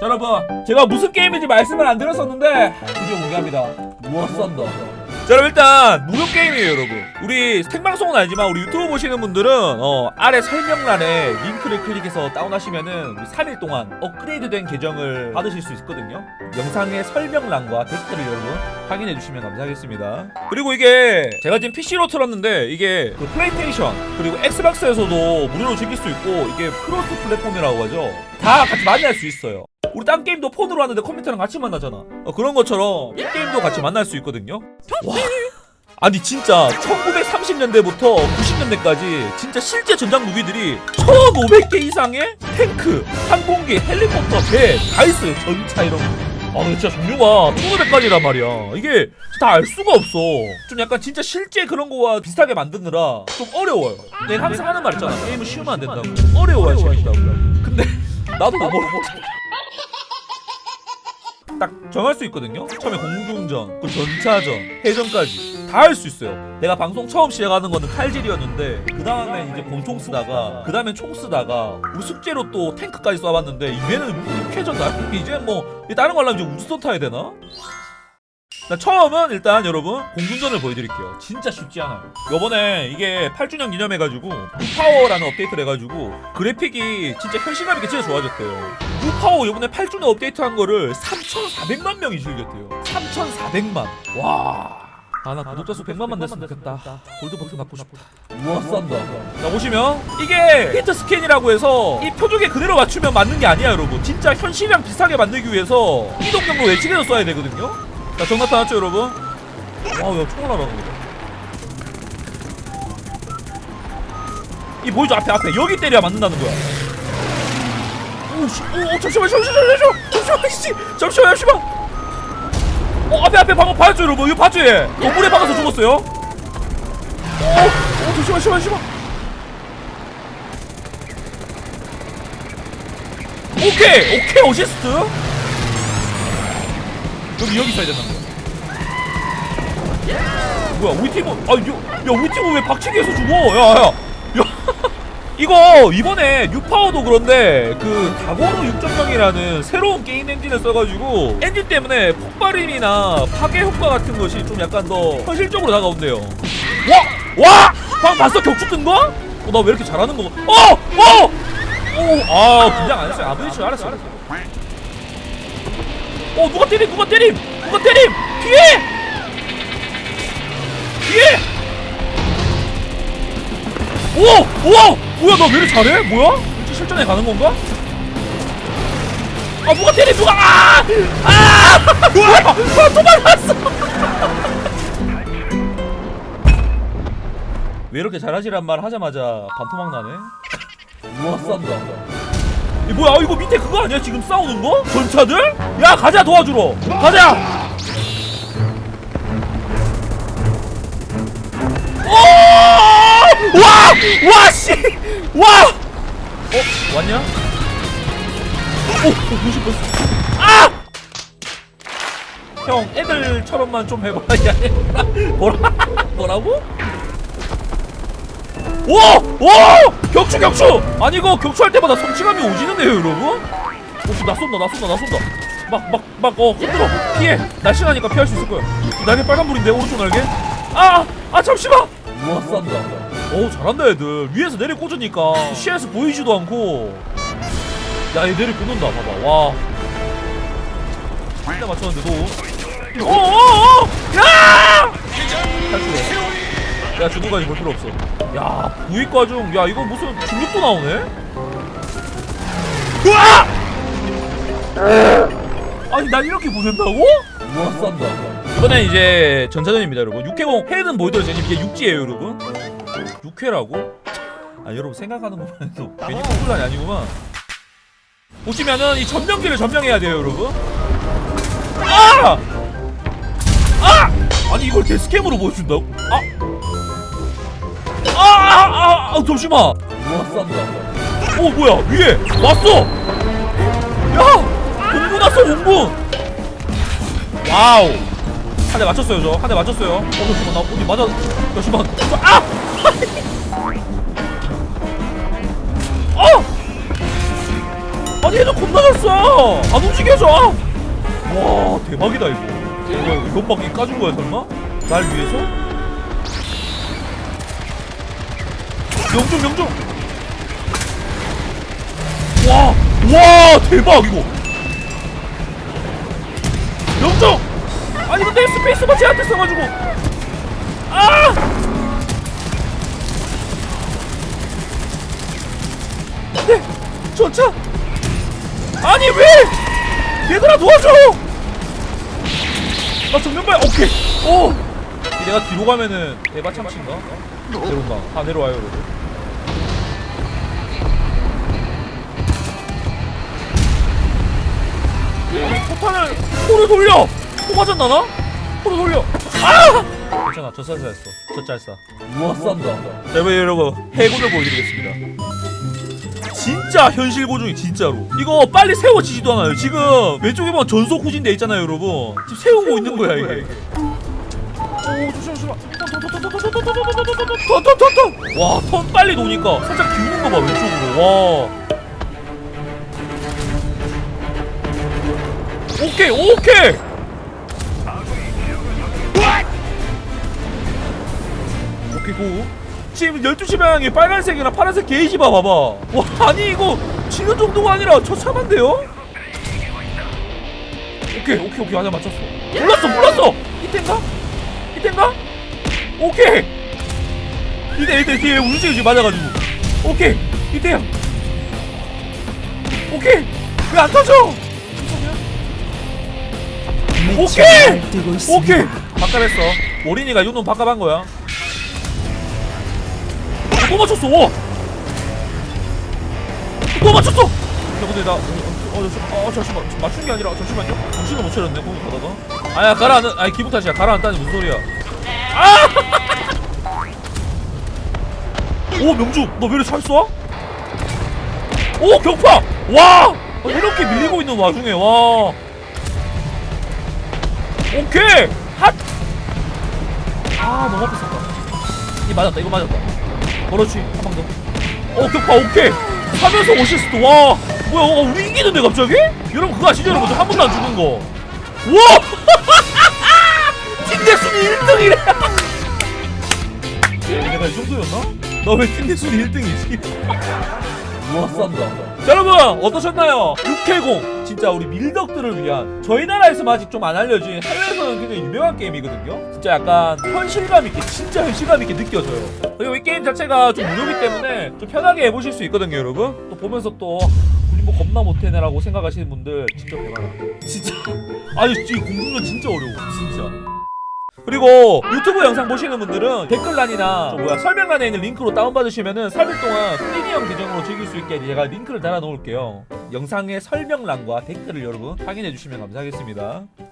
자 여러분 제가 무슨 게임인지 말씀을 안 드렸었는데 드디어 공개합니다. 무엇 썬더. 자 그럼 일단 무료 게임이에요 여러분. 우리 생방송은 아니지만 우리 유튜브 보시는 분들은 어, 아래 설명란에 링크를 클릭해서 다운하시면은 우리 3일 동안 업그레이드된 계정을 받으실 수 있거든요. 영상의 설명란과 댓글을 여러분 확인해 주시면 감사하겠습니다. 그리고 이게 제가 지금 PC로 틀었는데 이게 그 플레이스테이션 그리고 엑스박스에서도 무료로 즐길 수 있고 이게 크로스 플랫폼이라고 하죠 다 같이 만날 수 있어요 우리 딴 게임도 폰으로 하는데 컴퓨터랑 같이 만나잖아. 어, 그런 것처럼 이 게임도 같이 만날 수 있거든요. 와. 아니 진짜 1930년대부터 90년대까지 진짜 실제 전장 무기들이 1,500개 이상의 탱크, 항공기, 헬리콥터, 배, 다 있어요. 전차 이런 거. 아 근데 진짜 종류가 1,500가지란 말이야. 이게 다 알 수가 없어. 좀 약간 진짜 실제 그런 거와 비슷하게 만드느라 좀 어려워요. 내가 항상 하는 말 있잖아. 게임은 쉬우면 안 된다고. 어려워야 재밌다고. 근데 나도 못 먹어. 딱 정할 수 있거든요. 처음에 공중전, 그 전차전, 해전까지 다 할 수 있어요. 내가 방송 처음 시작하는 거는 칼질이었는데 그 다음에 이제 권총 쓰다가 그 다음에 총 쓰다가 우리 숙제로 또 탱크까지 쏴봤는데 이제는 육해전 나 이제 뭐 다른 거 하려면 이제 우주선 타야 되나? 나 처음은 일단 여러분 공중전을 보여드릴게요. 진짜 쉽지 않아요. 요번에 이게 8주년 기념해가지고 파워라는 업데이트를 해가지고 그래픽이 진짜 현실감 있게 진짜 좋아졌대요. 우파워 요번에 8주년 업데이트한 거를 3,400만 명이 즐겼대요. 3,400만. 와. 아나 구독자 수 100만만 됐으면 좋겠다. 골드 버튼 받고 싶다. 우와 싼다. 자 보시면 이게 히트 스캔이라고 해서 이 표적에 그대로 맞추면 맞는 게 아니야 여러분. 진짜 현실이랑 비슷하게 만들기 위해서 이동 경로 외치게서 써야 되거든요. 자정 나타났죠 여러분? 와우 야 총알 날아가는 거다. 이 보이죠 앞에 앞에 여기 때려야 맞는다는 거야. 오씨, 오, 오 잠시만, 잠시만, 잠시만, 잠시만, 씨, 잠시만, 잠시만. 어 앞에 앞에 방금 봤죠 여러분? 이거 봤죠 얘? 건물에 박아서 죽었어요. 오, 오 잠시만, 잠시만, 잠시만. 오케이, 오케이 어시스트. 여기 여기 있어야 된다. 뭐야 우리 팀은 아 야, 야 우리 팀은 왜 박치기에서 죽어? 야야 야. 이거 이번에 뉴파워도 그런데 그 다고로 6.0이라는 새로운 게임 엔진을 써가지고 엔진 때문에 폭발임이나 파괴 효과 같은 것이 좀 약간 더 현실적으로 다가온대요. 와! 와! 방 봤어 격투 뜬 거? 어, 나 왜 이렇게 잘하는 거? 어! 어! 오! 아 긴장 안 했어요. 아브리치 알았어 알았어. 어 누가 때림 누가 때림 누가 때림 뒤에 뒤에 오! 오! 뭐야 나 왜 이렇게 잘해? 뭐야? 실전에 가는 건가? 아 누가 때리 누가 아! 아! 뭐야? 아 도망갔어 왜 이렇게 잘하시란 말 하자마자 반토막 나네? 우와 싼다 이 뭐야 이거 밑에 그거 아니야 지금 싸우는 거? 전차들? 야 가자 도와주러 가자 오! 와! 와, 씨! 와! 어? 왔냐? 오! 어, 무시 벌써. 아! 형, 애들처럼만 좀 해봐. 야? 뭐라? 뭐라고? 오! 오! 격추, 격추! 아니, 이거 격추할 때마다 성취감이 오지는데요, 여러분? 혹시 나 쏜다, 나 쏜다, 나 쏜다. 막, 막, 막, 어, 흔들어. 피해. 날씬하니까 피할 수 있을 거야. 날개 빨간불인데, 오른쪽 날개? 아! 아, 잠시만! 우와 싼다 어우 잘한다 애들 위에서 내리 꽂으니까 시야에서 보이지도 않고 야얘 내리 꽂는다 봐봐 와 한대 맞췄는데 너 어어어 야 탈출해 야 주도까지 볼 필요 없어 야 부위과중 야 이거 무슨 중력도 나오네 으아 아니 난 이렇게 보낸다고? 우와 싼다 이번엔 이제 전차전입니다 여러분 육해공 해는 보이더라도 이게 육지예요 여러분 육회라고? 아 여러분 생각하는 것만 해도 괜히 콩불란이 아니구만 보시면은 이 점령기를 점령해야 돼요 여러분 아! 아! 아니 이걸 데스캠으로 보여준다고? 아! 아! 아! 아! 아! 잠시만 어 뭐야 위에 왔어 야! 공군 왔어 공군 와우 한 대 맞췄어요 저 한 대 맞췄어요 어 잠시만 나 어디 맞아 잠시만 아! 어! 아니 얘도 겁나 잘써 안 움직여져 와 대박이다 이거 이거 연막이 까준 거야 설마? 날 위해서? 명중 명중. 와, 와 대박 이거. 명중! 아니 근데 스페이스바 제한테 써가지고. 아! 네, 전차 아니 왜? 얘들아 도와줘! 아 정면발 오케이. 오! 내가 뒤로 가면은 에바 참치인가? 내려온다 다 내려와요 여러분 포탄을 코를 돌려 코 맞았나 나? 코를 돌려 아 괜찮아 저 쌀쌀 했어 저 짤싸 우와 싼다 자 이번에 여러분 해군을 보여드리겠습니다 진짜 현실 고증이 진짜로 이거 빨리 세워지지도 않아요 지금 왼쪽에 보면 전속 후진 돼 있잖아요 여러분 지금 세우고 있는 거야 이게 오 조심 조심 턴턴턴턴턴턴턴턴턴턴 와턴 빨리 도니까 살짝 기우는 거봐 왼쪽으로 와 오케이 오케이! 오케이 고. 지금 12시 방향에 빨간색이랑 파란색 게이지 봐 봐봐. 와 아니 이거 치는 정도가 아니라 처참한데요? 오케이 오케이 오케이. 하나 맞췄어. 몰랐어 몰랐어! 이땐가? 이땐가? 오케이! 이때 이때 뒤에 움직이 지금 맞아가지고. 오케이 이때야. 오케이! 왜 안 터져? 오케이! 오케이! 바꿔냈어. 오린이가 요놈 바꿔한 거야. 또 맞췄어. 와! 또 맞췄어! 야 근데 나 어, 어, 저, 어 잠시만. 맞춘 게 아니라 잠시만요. 정신을 못 차렸네 공격 하다가. 아야 가라앉는 아니 기분 탓이야. 가라앉다니 무슨 소리야. 아! 오 명중! 너왜 이렇게 잘 쏴? 오 격파! 와! 아, 이렇게 밀리고 있는 와중에 와 오케이! 핫! 아 너무 아팠었다 이 맞았다 이거 맞았다 그렇지 한 방 더. 어 격파 오케이. 하면서 오시스트 와 뭐야 어, 우리 이기는데 갑자기? 여러분 그거 아시죠 여러분 한 번도 안 죽은 거. 와! 팀대순이 1등이래. 내가 이 정도였나? 나 왜 팀대순이 1등이지? 우와 싼다. 자 여러분 어떠셨나요? 6K0 진짜 우리 밀덕들을 위한 저희 나라에서 아직 좀 안 알려진 해외에서는 굉장히 유명한 게임이거든요. 진짜 약간 현실감 있게 진짜 현실감 있게 느껴져요. 그리고 이 게임 자체가 좀 무료이기 때문에 좀 편하게 해보실 수 있거든요, 여러분. 또 보면서 또 우리 뭐 겁나 못해내라고 생각하시는 분들 직접 해봐라. 진짜 아니 지금 공부는 진짜 어려워, 진짜. 그리고 유튜브 영상 보시는 분들은 댓글란이나 저 뭐야 설명란에 있는 링크로 다운받으시면은 3일 동안 프리미엄 계정으로 즐길 수 있게 제가 링크를 달아 놓을게요. 영상의 설명란과 댓글을 여러분 확인해 주시면 감사하겠습니다.